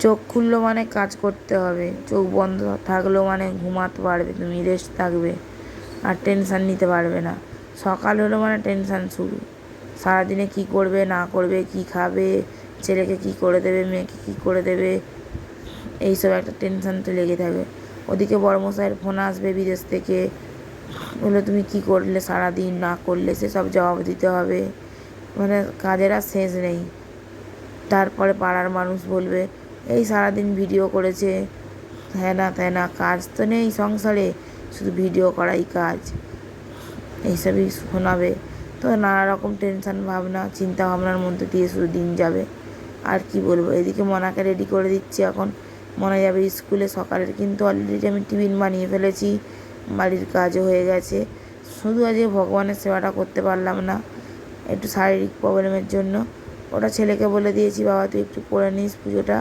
চোখ খুললো মানে কাজ করতে হবে। চোখ বন্ধ থাকলেও মানে ঘুমাতে পারবে, তুমি রেস্ট থাকবে আর টেনশান নিতে পারবে না। সকাল হলো মানে টেনশান শুরু। সারাদিনে কী করবে, না করবে, কী খাবে, ছেলেকে কী করে দেবে, মেয়েকে কী করে দেবে, এইসব একটা টেনশান তো লেগে থাকবে ওদিকে বড়মশাইয়ের ফোন আসবে বিদেশ থেকে। বলে তুমি কী করলে সারাদিন, না করলে সেসব জবাব দিতে হবে? মানে কাজের আর শেষ নেই। তারপরে পাড়ার মানুষ বলবে এই সারাদিন ভিডিও করেছে। হ্যাঁ না তাই কাজ তো নেই সংসারে, শুধু ভিডিও করাই কাজ। এইসবই শোনাবে। তো নানা রকম টেনশান ভাবনা চিন্তা ভাবনার মধ্যে দিয়ে শুধু দিন যাবে। আর কি বলব, এদিকে মনাকে রেডি করে দিচ্ছি এখন। মনে যাবে স্কুলে, সকালের কিন্তু অলরেডি আমি টিফিন বানিয়ে ফেলেছি। বাড়ির কাজও হয়ে গেছে। শুধু আজকে ভগবানের সেবাটা করতে পারলাম না, একটু শারীরিক প্রবলেমের জন্য। ওটা ছেলেকে বলে দিয়েছি, বাবা, তুই একটু করে নিস পুজোটা।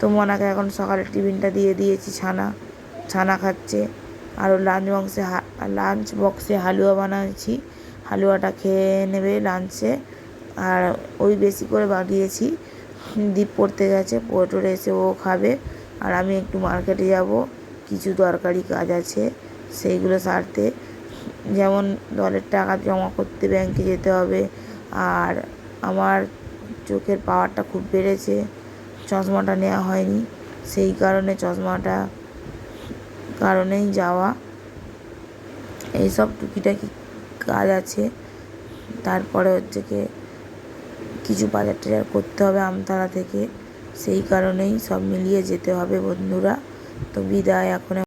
তো মনাকে এখন সকালের টিফিনটা দিয়ে দিয়েছি, ছানা ছানা খাচ্ছে। আরও লাঞ্চ বক্সে লাঞ্চ বক্সে হালুয়া বানাচ্ছি। হালুয়াটা খেয়ে নেবে লাঞ্চে আর ওই বেশি করে বানিয়েছি। দ্বীপ পড়তে গেছে পড়ে এসে ও খাবে। আর আমি একটু মার্কেটে যাব, কিছু দরকারি কাজ আছে সেইগুলো সারতে। যেমন দলের টাকা জমা করতে ব্যাংকে যেতে হবে। আর আমার চোখের পাওয়ারটা খুব বেড়েছে। চশমাটা নেওয়া হয়নি। সেই কারণে চশমাটা কারণেই যাওয়া। এইসব টুকিটাকি কাজ আছে। তারপরে হচ্ছে কি কিছু বাজার টাজার করতে হবে আমতলা থেকে। সেই কারণেই সব মিলিয়ে যেতে হবে বন্ধুরা। তো বিদায়, এখন